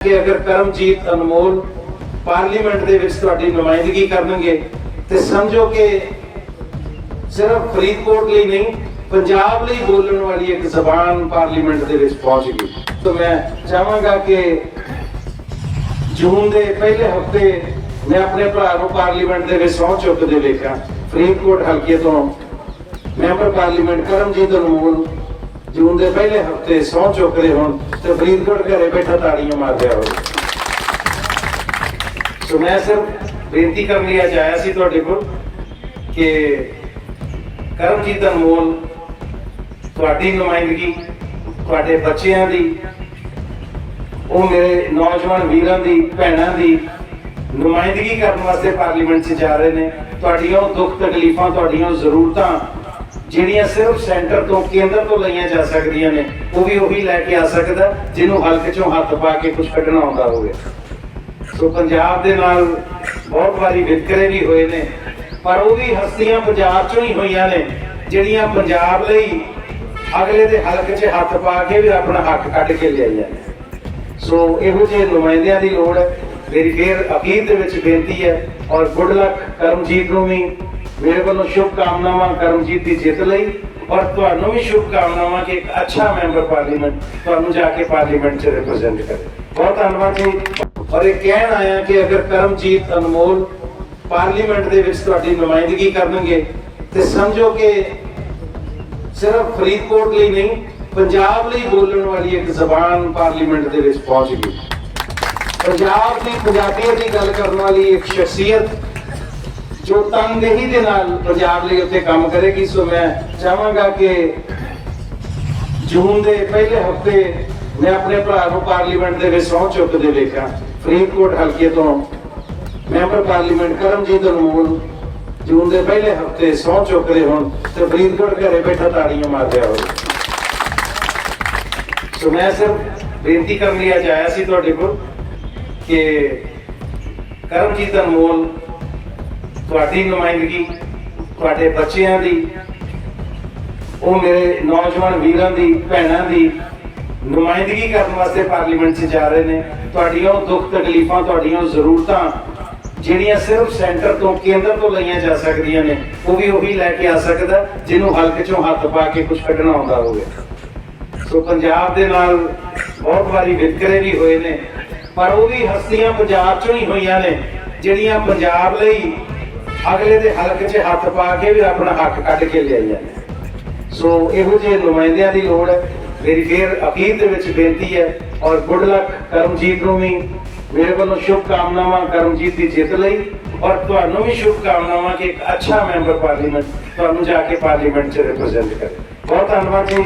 ਕਿ ਅਗਰ ਕਰਮਜੀਤ ਅਨਮੋਲ ਪਾਰਲੀਮੈਂਟ ਦੇ ਵਿੱਚ ਤੁਹਾਡੀ ਨੁਮਾਇੰਦਗੀ ਕਰਨਗੇ, ਤੇ ਸਮਝੋ ਕਿ ਸਿਰਫ ਫਰੀਦਕੋਟ ਲਈ ਨਹੀਂ, ਪੰਜਾਬ ਲਈ ਬੋਲਣ ਵਾਲੀ ਇੱਕ ਜ਼ਬਾਨ ਪਾਰਲੀਮੈਂਟ ਦੇ ਵਿੱਚ ਪਹੁੰਚ ਗਈ। ਤਾਂ ਮੈਂ ਚਾਹਾਂਗਾ ਕਿ ਜੂਨ ਦੇ ਪਹਿਲੇ ਹਫ਼ਤੇ ਮੈਂ ਆਪਣੇ ਭਰਾ ਨੂੰ ਪਾਰਲੀਮੈਂਟ ਦੇ ਵਿੱਚ ਸਹੁੰ ਚੁੱਕਦੇ ਵੇਖਿਆ ਫਰੀਦਕੋਟ ਹਲਕੇ ਤੋਂ member parliament Karamjit Anmol June ਦੇ ਪਹਿਲੇ ਹਫ਼ਤੇ ਸਹੁੰ ਚੁੱਕਦੇ ਹੋਣ ਤੇ ਫਰੀਦਕੋਟ ਘਰੇ ਬੈਠਾ ਤਾੜੀਆਂ ਮਾਰ ਰਿਹਾ ਹੋਵੇ ਸੋ ਮੈਂ ਸਿਰਫ ਬੇਨਤੀ ਕਰਨ ਲਈ ਅੱਜ ਆਇਆ ਸੀ ਤੁਹਾਡੇ ਕੋਲ ਕਿ ਕਰਮਜੀਤ ਅਨਮੋਲ ਤੁਹਾਡੀ ਨੁਮਾਇੰਦਗੀ, ਤੁਹਾਡੇ ਬੱਚਿਆਂ ਦੀ, ਉਹ ਮੇਰੇ ਨੌਜਵਾਨ ਵੀਰਾਂ ਦੀ, ਭੈਣਾਂ ਦੀ ਨੁਮਾਇੰਦਗੀ ਕਰਨ ਵਾਸਤੇ ਪਾਰਲੀਮੈਂਟ 'ਚ ਜਾ ਰਹੇ ਨੇ। ਤੁਹਾਡੀਆਂ ਉਹ ਦੁੱਖ ਤਕਲੀਫਾਂ, ਤੁਹਾਡੀਆਂ ਜ਼ਰੂਰਤਾਂ ਜਿਹੜੀਆਂ ਸਿਰਫ ਸੈਂਟਰ ਤੋਂ ਕੇਂਦਰ ਤੋਂ ਲਈਆਂ ਜਾ ਸਕਦੀਆਂ ਨੇ, ਉਹ ਵੀ ਉਹੀ ਲੈ ਕੇ ਆ ਸਕਦਾ, ਜਿਹਨੂੰ ਹਲਕ 'ਚੋਂ ਹੱਥ ਪਾ ਕੇ ਕੁਝ ਕੱਢਣਾ ਆਉਂਦਾ ਹੋਵੇ। ਸੋ ਪੰਜਾਬ ਦੇ ਨਾਲ ਬਹੁਤ ਵਾਰੀ ਵਿਤਕਰੇ ਵੀ ਹੋਏ ਨੇ, ਪਰ ਉਹ ਵੀ ਹਸਤੀਆਂ ਪੰਜਾਬ 'ਚੋਂ ਹੀ ਹੋਈਆਂ ਨੇ, ਜਿਹੜੀਆਂ ਪੰਜਾਬ ਲਈ ਅਗਲੇ ਦੇ ਹਲਕ 'ਚ ਹੱਥ ਪਾ ਕੇ ਵੀ ਆਪਣਾ ਹੱਕ ਕੱਢ ਕੇ ਲਿਆਈਆਂ ਨੇ। ਸੋ ਇਹੋ ਜਿਹੇ ਨੁਮਾਇੰਦਿਆਂ ਦੀ ਲੋੜ ਹੈ। ਮੇਰੀ ਫੇਰ ਅਖੀਰ ਦੇ ਵਿੱਚ ਬੇਨਤੀ ਹੈ ਔਰ ਗੁੱਡ ਲੱਕ ਕਰਮਜੀਤ ਨੂੰ ਵੀ ਮੇਰੇ ਵੱਲੋਂ ਸ਼ੁਭ ਕਾਮਨਾਵਾਂ ਕਰਮਜੀਤ ਦੀ ਜਿੱਤ ਲਈ ਔਰ ਤੁਹਾਨੂੰ ਵੀ ਸ਼ੁਭ ਕਾਮਨਾਵਾਂ ਕਿ ਇੱਕ ਅੱਛਾ ਮੈਂਬਰ ਪਾਰਲੀਮੈਂਟ ਤੁਹਾਨੂੰ ਜਾ ਕੇ ਪਾਰਲੀਮੈਂਟ 'ਚ ਰਿਪਰੈਜ਼ੈਂਟ ਕਰੇ। ਬਹੁਤ ਧੰਨਵਾਦ ਜੀ। ਔਰ ਇਹ ਕਹਿਣ ਆਇਆ ਕਿ ਅਗਰ ਕਰਮਜੀਤ, ਅਨਮੋਲ ਪਾਰਲੀਮੈਂਟ ਦੇ ਵਿੱਚ ਤੁਹਾਡੀ ਨੁਮਾਇੰਦਗੀ ਕਰਨਗੇ, ਤੇ ਸਮਝੋ ਕਿ ਸਿਰਫ ਫਰੀਦਕੋਟ ਲਈ ਨਹੀਂ, ਪੰਜਾਬ ਲਈ ਬੋਲਣ ਵਾਲੀ ਇੱਕ ਜ਼ਬਾਨ ਪਾਰਲੀਮੈਂਟ ਦੇ ਵਿੱਚ ਪਹੁੰਚ ਗਈ। ਪੰਜਾਬ ਦੀ ਪੰਜਾਬੀਅਤ ਦੀ ਗੱਲ ਕਰਨ ਵਾਲੀ ਇੱਕ ਸ਼ਖਸੀਅਤ ਜੋ ਤਨਦੇਹੀ ਦੇ ਨਾਲ ਪੰਜਾਬ ਲਈ ਉੱਥੇ ਕੰਮ ਕਰੇਗੀ ਸੋ ਮੈਂ ਚਾਹਾਂਗਾ ਕਿ ਜੂਨ ਦੇ ਪਹਿਲੇ ਹਫ਼ਤੇ ਮੈਂ ਆਪਣੇ ਭਰਾ ਨੂੰ ਪਾਰਲੀਮੈਂਟ ਦੇ ਵਿੱਚ ਸਹੁੰ ਚੁੱਕਦੇ ਵੇਖਾਂ। ਫਰੀਦਕੋਟ ਹਲਕੇ ਤੋਂ member parliament Karamjit Anmol June ਦੇ ਪਹਿਲੇ ਹਫ਼ਤੇ ਸਹੁੰ ਚੁੱਕਦੇ ਹੋਣ ਤੇ ਫਰੀਦਕੋਟ ਘਰੇ ਬੈਠਾ ਤਾੜੀਆਂ ਮਾਰ ਰਿਹਾ ਹੋਵੇ ਸੋ ਮੈਂ ਸਿਰਫ ਬੇਨਤੀ ਕਰਨ ਲਈ ਅੱਜ ਆਇਆ ਸੀ ਤੁਹਾਡੇ ਕੋਲ ਕਿ ਕਰਮਜੀਤ ਅਨਮੋਲ ਤੁਹਾਡੀ ਨੁਮਾਇੰਦਗੀ, ਤੁਹਾਡੇ ਬੱਚਿਆਂ ਦੀ, ਉਹ ਮੇਰੇ ਨੌਜਵਾਨ ਵੀਰਾਂ ਦੀ, ਭੈਣਾਂ ਦੀ ਨੁਮਾਇੰਦਗੀ ਕਰਨ ਵਾਸਤੇ ਪਾਰਲੀਮੈਂਟ 'ਚ ਜਾ ਰਹੇ ਨੇ। ਤੁਹਾਡੀਆਂ ਉਹ ਦੁੱਖ ਤਕਲੀਫਾਂ, ਤੁਹਾਡੀਆਂ ਉਹ ਜ਼ਰੂਰਤਾਂ ਜਿਹੜੀਆਂ ਸਿਰਫ ਸੈਂਟਰ ਤੋਂ, ਕੇਂਦਰ ਤੋਂ ਲਈਆਂ ਜਾ ਸਕਦੀਆਂ ਨੇ, ਉਹ ਵੀ ਉਹੀ ਲੈ ਕੇ ਆ ਸਕਦਾ, ਜਿਹਨੂੰ ਹਲਕ 'ਚੋਂ ਹੱਥ ਪਾ ਕੇ ਕੁਝ ਕੱਢਣਾ ਆਉਂਦਾ ਹੋਵੇ। ਸੋ ਪੰਜਾਬ ਦੇ ਨਾਲ ਬਹੁਤ ਵਾਰੀ ਵਿਤਕਰੇ ਵੀ ਹੋਏ ਨੇ, ਪਰ ਉਹ ਵੀ ਹਸਤੀਆਂ ਪੰਜਾਬ 'ਚੋਂ ਹੀ ਹੋਈਆਂ ਨੇ, ਜਿਹੜੀਆਂ ਪੰਜਾਬ ਲਈ ਅਗਲੇ ਦੇ ਹਲਕ 'ਚ ਹੱਥ ਪਾ ਕੇ ਵੀ ਆਪਣਾ ਹੱਕ ਕੱਢ ਕੇ ਲਿਆਈ ਜਾਂਦੇ ਸੋ ਇਹੋ ਜਿਹੇ ਨੁਮਾਇੰਦਿਆਂ ਦੀ ਲੋੜ ਹੈ। ਮੇਰੀ ਫੇਰ ਅਖੀਰ ਦੇ ਵਿੱਚ ਬੇਨਤੀ ਹੈ ਔਰ ਗੁੱਡ ਲੱਕ ਕਰਮਜੀਤ ਨੂੰ ਵੀ। ਮੇਰੇ ਵੱਲੋਂ ਸ਼ੁਭ ਕਾਮਨਾਵਾਂ ਕਰਮਜੀਤ ਦੀ ਜਿੱਤ ਲਈ ਔਰ ਤੁਹਾਨੂੰ ਵੀ ਸ਼ੁਭ ਕਾਮਨਾਵਾਂ ਕਿ ਇੱਕ ਅੱਛਾ ਮੈਂਬਰ ਪਾਰਲੀਮੈਂਟ ਤੁਹਾਨੂੰ ਜਾ ਕੇ ਪਾਰਲੀਮੈਂਟ 'ਚ ਰਿਪਰੈਜ਼ੈਂਟ ਕਰੇ। ਬਹੁਤ ਧੰਨਵਾਦ ਜੀ।